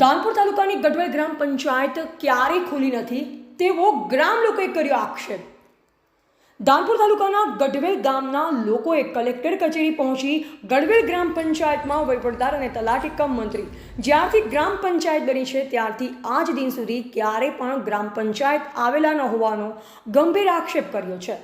ધાનપુર તાલુકાની ગઢવેલ ગ્રામ પંચાયત ક્યારેય ખુલી નથી તેવો ગ્રામ લોકોએ કર્યો આક્ષેપ. દાનપુર તાલુકાના ગઢવેલ ગામના લોકોએ કલેક્ટર કચેરી પહોંચી ગઢવેલ ગ્રામ પંચાયતમાં વહીવટદાર અને તલાટી કમ મંત્રી જ્યારથી ગ્રામ પંચાયત બની છે ત્યારથી આજ દિન સુધી ક્યારેય પણ ગ્રામ પંચાયત આવેલા ન હોવાનો ગંભીર આક્ષેપ કર્યો છે.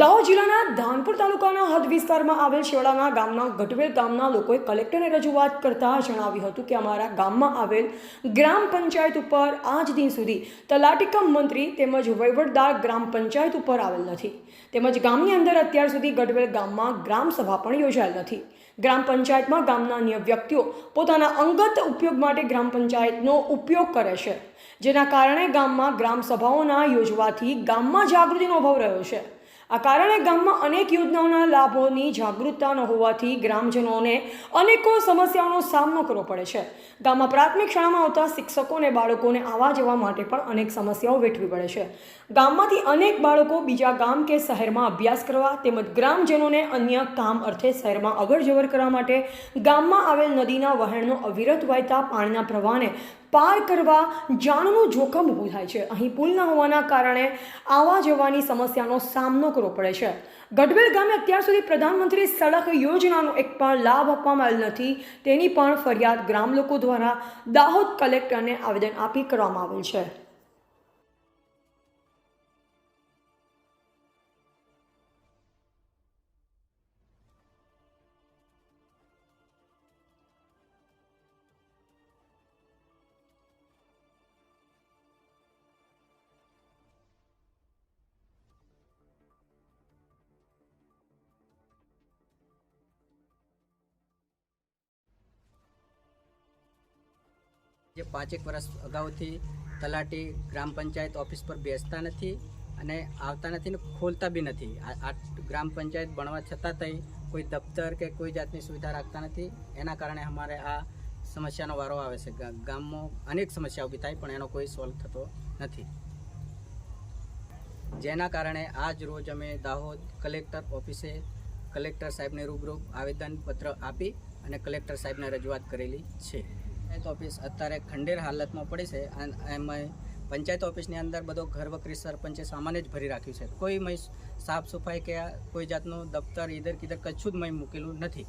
દાહોદ જિલ્લાના ધાનપુર તાલુકાના હદ વિસ્તારમાં આવેલ શેવડાના ગામના ગઢવેલ ગામના લોકોએ કલેક્ટરને રજૂઆત કરતા જણાવ્યું હતું કે અમારા ગામમાં આવેલ ગ્રામ પંચાયત ઉપર આજ દિન સુધી તલાટીકમ મંત્રી તેમજ વહીવટદાર ગ્રામ પંચાયત ઉપર આવેલ નથી. તેમજ ગામની અંદર અત્યાર સુધી ગઢવેલ ગામમાં ગ્રામ સભા પણ યોજાયેલ નથી. ગ્રામ પંચાયતમાં ગામના અન્ય વ્યક્તિઓ પોતાના અંગત ઉપયોગ માટે ગ્રામ પંચાયતનો ઉપયોગ કરે છે. જેના કારણે ગામમાં ગ્રામ સભાઓના યોજવાથી ગામમાં જાગૃતિનો અભાવ રહ્યો છે. આ કારણે ગામમાં અનેક યોજનાઓના લાભોની જાગૃતતા ન હોવાથી ગ્રામજનોને અનેકો સમસ્યાઓનો સામનો કરવો પડે છે. ગામમાં પ્રાથમિક શાળામાં આવતા શિક્ષકો અને બાળકોને આવવા જવા માટે પણ અનેક સમસ્યાઓ વેઠવી પડે છે. ગામમાંથી અનેક બાળકો બીજા ગામ કે શહેરમાં અભ્યાસ કરવા તેમજ ગ્રામજનોને અન્ય કામ અર્થે શહેરમાં અવર જવર કરવા માટે ગામમાં આવેલ નદીના વહેણનો અવિરત વહેતા પાણીના પ્રવાહને પાર કરવા જાનનું જોખમ ઊભું થાય છે. અહીં પુલ ન હોવાના કારણે આવવા જવાની સમસ્યાનો સામનો કરવો પડે છે. ગઢવેલ ગામે અત્યાર સુધી પ્રધાનમંત્રી સડક યોજનાનો એક પણ લાભ આપવામાં આવેલ નથી. તેની પણ ફરિયાદ ગ્રામ લોકો દ્વારા દાહોદ કલેક્ટરને આવેદન આપી કરવામાં આવેલ છે. જે પાંચેક વર્ષ અગાઉથી તલાટી, ગ્રામ પંચાયત ઓફિસ પર બેસતા નથી અને આવતા નથી ને ખોલતા બી નથી. આ ગ્રામ પંચાયત બનવા છતાં તઈ કોઈ દફતર કે કોઈ જાતની સુવિધા રાખતા નથી. એના કારણે અમારે આ સમસ્યાનો વારો આવે છે. ગામમાં અનેક સમસ્યા ઊભી થાય, પણ એનો કોઈ સોલ્વ થતો નથી. જેના કારણે આજ રોજ અમે દાહોદ કલેક્ટર ઓફિસે કલેક્ટર સાહેબને રૂબરૂ આવેદનપત્ર આપી અને કલેક્ટર સાહેબને રજૂઆત કરેલી છે. પંચાયત ઓફિસ અત્યારે ખંડેર હાલતમાં પડી છે અને એમાં પંચાયત ઓફિસની અંદર બધો ઘર વકરી સરપંચે સામાન જ ભરી રાખ્યું છે. કોઈ મય સાફ સફાઈ કે કોઈ જાતનું દફતર ઈધર કીધર કશું જ મય મૂકેલું નથી.